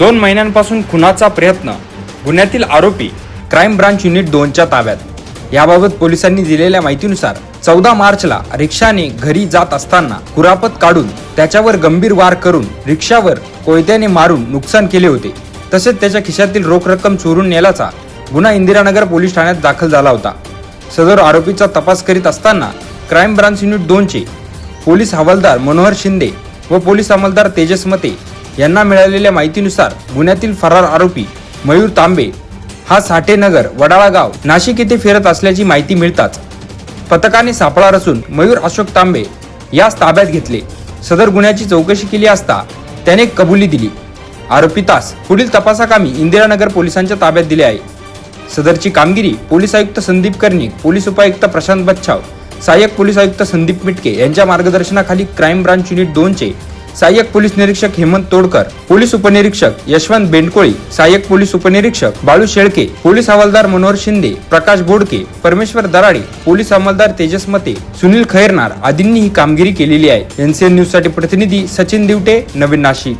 दोन महिन्यांपासून खुनाचा प्रयत्न गुन्ह्यातील आरोपी क्राईम ब्रांच युनिट दोनच्या ताब्यात. याबाबत पोलिसांनी दिलेल्या माहितीनुसार चौदा मार्चला रिक्षाने घरी जात असताना कुरापत काढून त्याच्यावर गंभीर वार करून रिक्षावर कोयत्याने मारून नुकसान केले होते. तसेच त्याच्या खिशातील रोख रक्कम चोरून नेल्याचा गुन्हा इंदिरानगर पोलीस ठाण्यात दाखल झाला होता. सदर आरोपीचा तपास करीत असताना क्राईम ब्रांच युनिट दोनचे पोलीस हवालदार मनोहर शिंदे व पोलीस अंमलदार तेजस मते यांना मिळालेल्या माहितीनुसार गुन्ह्यातील फरार आरोपी मयूर तांबे हा साठेनगर वडाळा गाव नाशिक येथे फिरत असल्याची माहिती मिळताच पथकाने सापळा रचून मयूर अशोक तांबे यास ताब्यात घेतले. सदर गुन्ह्याची चौकशी केली असता त्याने कबुली दिली. आरोपितास पुढील तपासाकामी इंदिरानगर पोलिसांच्या ताब्यात दिले आहे. सदरची कामगिरी पोलीस आयुक्त संदीप कर्णिक पोलीस उपायुक्त प्रशांत बच्छाव सहाय्यक पोलीस आयुक्त संदीप मिटके यांच्या मार्गदर्शनाखाली क्राईम ब्रांच युनिट दोनचे सहाय्यक पोलीस निरीक्षक हेमंत तोडकर पोलीस उपनिरीक्षक यशवंत बेंडकोळी सहाय्यक पोलीस उपनिरीक्षक बाळू शेळके पोलीस हवालदार मनोहर शिंदे प्रकाश बोडके परमेश्वर दराडे पोलीस हवालदार तेजस मते सुनील खैरनार आदींनी ही कामगिरी केलेली आहे. एनसीएन न्यूजसाठी प्रतिनिधी सचिन दिवटे नवीन नाशिक.